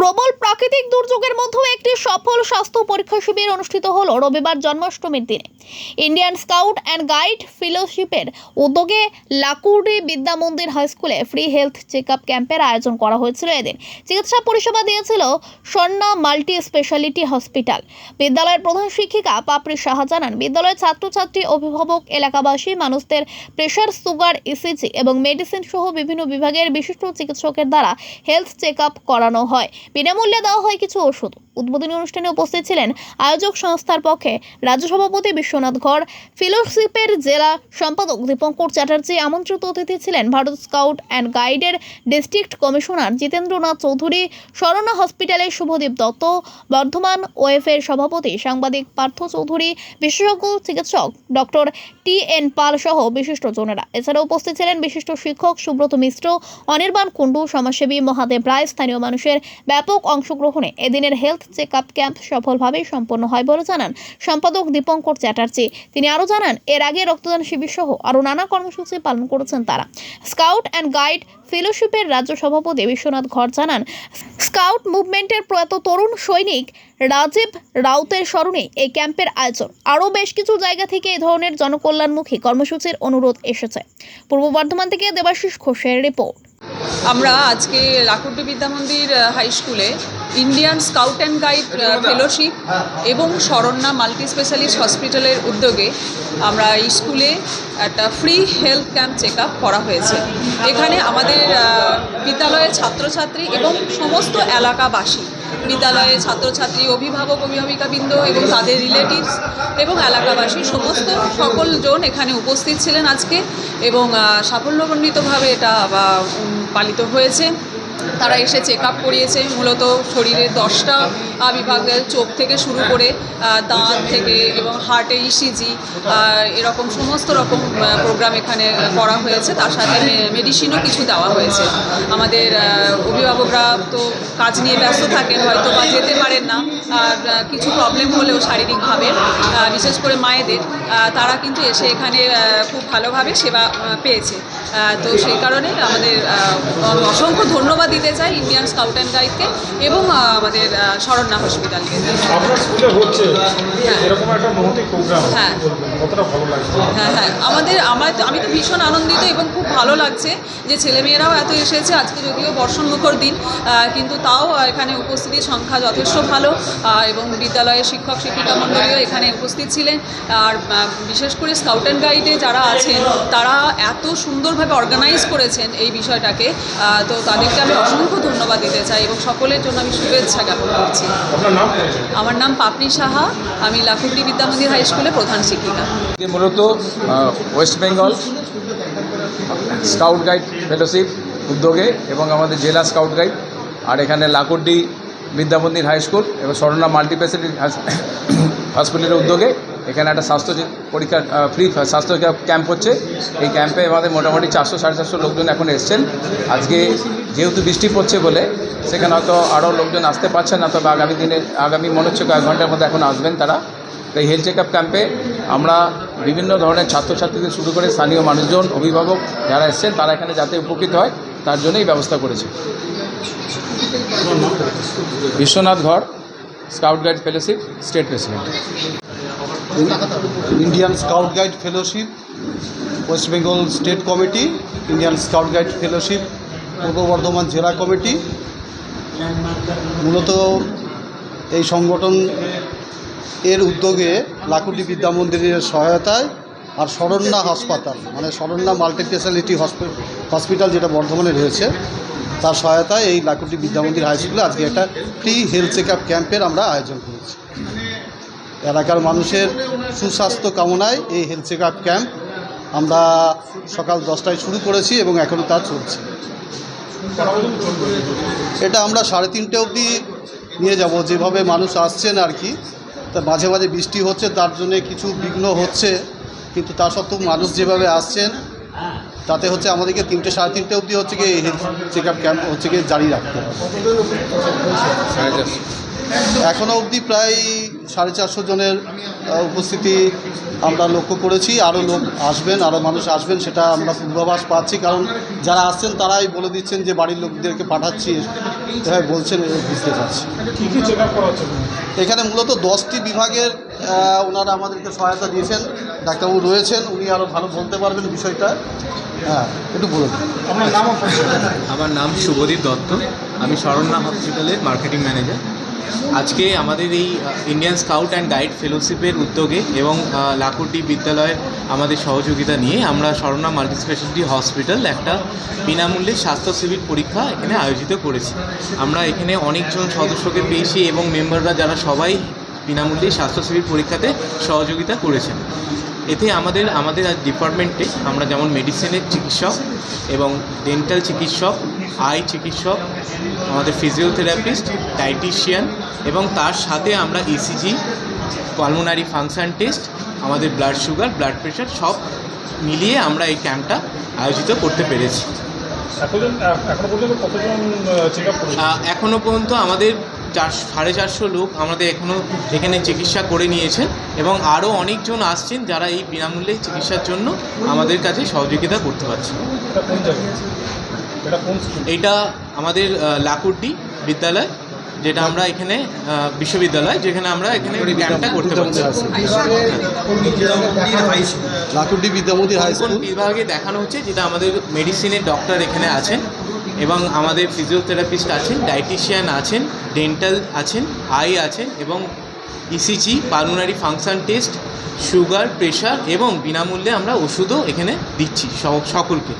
প্রবল প্রাকৃতিক দুর্যোগের মধ্যেও একটি সফল স্বাস্থ্য পরীক্ষা শিবির অনুষ্ঠিত হল রবিবার জন্মাষ্টমীর দিনে। ইন্ডিয়ান স্কাউট অ্যান্ড গাইড ফেলোশিপের উদ্যোগে লাকুড়ি বিদ্যা মন্দির হাই স্কুলে ফ্রি হেলথ চেক আপ ক্যাম্পের আয়োজন করা হয়েছিল এদিন। চিকিৎসা পরিষেবা দিয়েছিল স্বর্ণা মাল্টি স্পেশালিটি হসপিটাল। বিদ্যালয়ের প্রধান শিক্ষিকা পাপড়ি সাহা জানান, বিদ্যালয়ের ছাত্রছাত্রী, অভিভাবক, এলাকাবাসী মানুষদের প্রেশার সুগার ইসিজি এবং মেডিসিন সহ বিভিন্ন বিভাগের বিশিষ্ট চিকিৎসকের দ্বারা হেলথ চেক আপ করানো হয়। বিনামূল্যে দেওয়া হয় কিছু ওষুধ উদ্বোধনী অনুষ্ঠানে উপস্থিত ছিলেন আয়োজক সংস্থার পক্ষে রাজ্য সভাপতি বিশ্বনাথ ঘর, ফেলোশিপের জেলা সম্পাদক দীপঙ্কর চ্যাটার্জি, আমন্ত্রিত অতিথি ছিলেন ভারত স্কাউট অ্যান্ড গাইডের district commissioner Jitendranath Chowdhury Corona হসপিটালের শুভদীপ দত্ত, বর্ধমান ওএফের সভাপতি সাংবাদিক পার্থ চৌধুরী, বিশেষজ্ঞ চিকিৎসক ডক্টর টি এন পাল সহ বিশিষ্টজনেরা। এছাড়া উপস্থিত ছিলেন বিশিষ্ট শিক্ষক সুব্রত মিশ্র, অনির্বাণ কুণ্ডু, সমাজসেবী মহাদেব রায়, স্থানীয় মানুষের ব্যাপক অংশগ্রহণে। এদিনের হেলথ চেক আপ ক্যাম্প সফলভাবে সম্পন্ন হয় বলে জানান সম্পাদক দীপঙ্কর চ্যাটার্জি। তিনি আরও জানান, এর আগে রক্তদান শিবির সহ আরও নানা কর্মসূচি পালন করেছেন তারা। স্কাউট অ্যান্ড গাইড ফেলোশিপের রাজ্য সভাপতি বিশ্বনাথ ঘর জানান, স্কাউট মুভমেন্টের প্রয়াত তরুণ সৈনিক রাজীব রাউতের স্মরণে এই ক্যাম্পের আয়োজন। আরও বেশ কিছু জায়গা থেকে এ ধরনের জনকল্যাণমুখী কর্মসূচির অনুরোধ এসেছে। পূর্ব বর্ধমান থেকে দেবাশিস ঘোষের রিপোর্ট। আমরা আজকে লাকুড্ডি বিদ্যা মন্দির হাই স্কুলে Indian scout and guide fellowship এবং শরণ্যা মাল্টি স্পেশালিস্ট হসপিটালের উদ্যোগে আমরা এই স্কুলে একটা ফ্রি হেলথ ক্যাম্প চেক করা হয়েছে। এখানে আমাদের বিদ্যালয়ের ছাত্রছাত্রী এবং সমস্ত এলাকাবাসী বিদ্যালয়ের ছাত্রছাত্রী, অভিভাবক, অভিভাবিকাবৃন্দ এবং তাদের রিলেটিভস এবং এলাকাবাসী, সমস্ত সকল জন এখানে উপস্থিত ছিলেন আজকে এবং সাফল্যমণ্ডিতভাবে এটা পালিত হয়েছে। তারা এসে চেক আপ করিয়েছে। মূলত শরীরের দশটা আহ, বিভাগের চোখ থেকে শুরু করে দাঁত থেকে এবং হার্টে ইসিজি এরকম সমস্ত রকম প্রোগ্রাম এখানে করা হয়েছে। তার সাথে মেডিসিনও কিছু দেওয়া হয়েছে। আমাদের অভিভাবকরা তো কাজ নিয়ে ব্যস্ত থাকেন হয়তো বা যেতে পারেন না। আর কিছু প্রবলেম হলেও শারীরিকভাবে বিশেষ করে মায়েদের তারা কিন্তু এসে এখানে খুব ভালোভাবে সেবা পেয়েছে। তো সেই কারণে আমাদের অসংখ্য ধন্যবাদ দিতে চাই ইন্ডিয়ান স্কাউট অ্যান্ড গাইডকে এবং আমাদের শরণ্যা হসপিটালকে আপনার স্কুলে হচ্ছে এরকম একটা মহতি প্রোগ্রাম হ্যাঁ। কতটা ভালো লাগছে? হ্যাঁ হ্যাঁ। আমাদের আমার আমি তো ভীষণ আনন্দিত এবং খুব ভালো লাগছে যে ছেলেমেয়েরাও এত এসেছে। আজকে যদিও বর্ষণ বর্ষণমুখর দিন কিন্তু তাও এখানে উপস্থিতির সংখ্যা যথেষ্ট ভালো। এবং বিদ্যালয়ের শিক্ষক শিক্ষিকা মণ্ডলীও এখানে উপস্থিত ছিলেন। আর বিশেষ করে স্কাউট অ্যান্ড গাইডে যারা আছেন তারা এত সুন্দরভাবে অর্গানাইজ করেছেন এই বিষয়টাকে। তো তাদেরকে আমি অসংখ্য ধন্যবাদ দিতে চাই এবং সকলের জন্য আমি শুভেচ্ছা জ্ঞাপন করছি। আমার নাম পাপড়ি সাহা। আমি লাখুড্ডি বিদ্যামন্দির হাই স্কুলে প্রধান শিক্ষিকা। যে মূলত West Bengal scout guide fellowship উদ্যোগে এবং আমাদের জেলা স্কাউট গাইড আর এখানে লাকুড্ডি বিদ্যামন্দির হাই স্কুল এবং স্বর্ণা মাল্টিপ্যাসিটি হসপিটালের উদ্যোগে এখানে একটা স্বাস্থ্য পরীক্ষা ফ্রি স্বাস্থ্য ক্যাম্প হচ্ছে। এই ক্যাম্পে আমাদের মোটামুটি চারশো, সাড়ে চারশো লোকজন এখন এসছেন। আজকে যেহেতু বৃষ্টি পড়ছে বলে, সেখানে হয়তো আরও লোকজন আসতে পারছেন না, তবে আগামী দিনে, আগামী মনে হচ্ছে কয়েক ঘণ্টার মধ্যে এখন আসবেন তারা। এই হেলথ চেক আপ ক্যাম্পে আমরা বিভিন্ন ধরনের ছাত্রছাত্রীদের শুরু করে স্থানীয় মানুষজন, অভিভাবক যারা এসছেন, তারা এখানে যাতে উপকৃত হয়, তার জন্যই ব্যবস্থা করেছি। Biswanath Ghar, scout guide fellowship, state president. Indian scout guide fellowship West Bengal state committee Indian scout guide fellowship Purba Bardhaman জেলা কমিটি। মূলত এই সংগঠন এর উদ্যোগে লাকুটি বিদ্যা মন্দিরের সহায়তায় আর শরণ্যা হাসপাতাল মানে শরণ্যা মাল্টি স্পেশালিটি হসপিটাল যেটা বর্ধমানে রয়েছে, তার সহায়তায় এই লাকুটি বিদ্যা মন্দির হাই স্কুলে আজকে একটা ফ্রি হেলথ চেক আপ ক্যাম্পের আমরা আয়োজন করেছি। এলাকার মানুষের সুস্বাস্থ্য কামনায় এই হেলথ চেক আপ ক্যাম্প আমরা সকাল দশটায় শুরু করেছি এবং এখন তা চলছে। এটা আমরা সাড়ে তিনটে অবধি নিয়ে যাব। যেভাবে মানুষ আসছেন আর কি, তা মাঝে মাঝে বৃষ্টি হচ্ছে, তার জন্য কিছু বিঘ্ন হচ্ছে, কিন্তু তা সত্ত্বেও মানুষ যেভাবে আসছেন, তাতে হচ্ছে আমাদেরকে তিনটে, সাড়ে তিনটে অবধি হচ্ছে কি হেলথ চেক আপ ক্যাম্প হচ্ছে কি জারি রাখতে হবে। চারশো এখনও অবধি প্রায় সাড়ে চারশো জনের উপস্থিতি আমরা লক্ষ্য করেছি। আরও লোক আসবেন আরও মানুষ আসবেন সেটা আমরা পূর্বাভাস পাচ্ছি। কারণ যারা আসছেন তারাই বলে দিচ্ছেন যে বাড়ির লোকদেরকে পাঠাচ্ছি এভাবে বলছেন বুঝতে পারছি। এখানে মূলত দশটি বিভাগের ওনারা আমাদেরকে সহায়তা দিয়েছেন। ডাক্তারবাবু রয়েছেন উনি আরও ভালো বলতে পারবেন বিষয়টা। হ্যাঁ একটু বলুন। আপনার নাম আমার নাম শুভদীপ দত্ত। আমি শরণ্যা হসপিটালের মার্কেটিং ম্যানেজার। আজকে আমাদের এই ইন্ডিয়ান স্কাউট অ্যান্ড গাইড ফেলোশিপের উদ্যোগে এবং লাকুটি বিদ্যালয়ের আমাদের সহযোগিতা নিয়ে আমরা স্বর্ণা মাল্টি স্পেশালিটি হসপিটাল একটা বিনামূল্যে স্বাস্থ্য শিবির পরীক্ষা এখানে আয়োজিত করেছি। আমরা এখানে অনেকজন সদস্যকে পেয়েছি এবং মেম্বাররা যারা সবাই বিনামূল্যে স্বাস্থ্য শিবির পরীক্ষাতে সহযোগিতা করেছেন। এতে আমাদের আমাদের ডিপার্টমেন্টে আমরা যেমন মেডিসিনের চিকিৎসক এবং ডেন্টাল চিকিৎসক আই চিকিৎসক আমাদের ফিজিওথেরাপিস্ট ডায়েটিশিয়ান এবং তার সাথে আমরা ইসিজি পালমোনারি ফাংশন টেস্ট আমাদের ব্লাড সুগার ব্লাড প্রেশার সব মিলিয়ে আমরা এই ক্যাম্পটা আয়োজিত করতে পেরেছি। এখন এখনও পর্যন্ত কতজন চেক আপ করেছে? আহ, এখনও পর্যন্ত আমাদের চার সাড়ে চারশো লোক আমাদের এখনও এখানে চিকিৎসা করে নিয়েছেন এবং আরও অনেকজন আসছেন যারা এই বিনামূল্যে চিকিৎসার জন্য আমাদের কাছে সহযোগিতা করতে পারছে। এটা আমাদের লাকুড্ডি বিদ্যালয় যেটা আমরা এখানে বিশ্ববিদ্যালয় যেখানে আমরা এখানে ক্যাম্পটা করতে পারছি। Vidyamandir high school. বিভাগে দেখানো হচ্ছে যেটা আমাদের মেডিসিনের ডক্টর এখানে আছেন। এবং আমাদের ফিজিওথেরাপিস্ট আছেন ডায়েটিশিয়ান আছেন ডেন্টাল আছেন আই আছেন এবং ECG pulmonary function test sugar pressure এবং বিনামূল্যে আমরা ওষুধও এখানে দিচ্ছি সকলকে।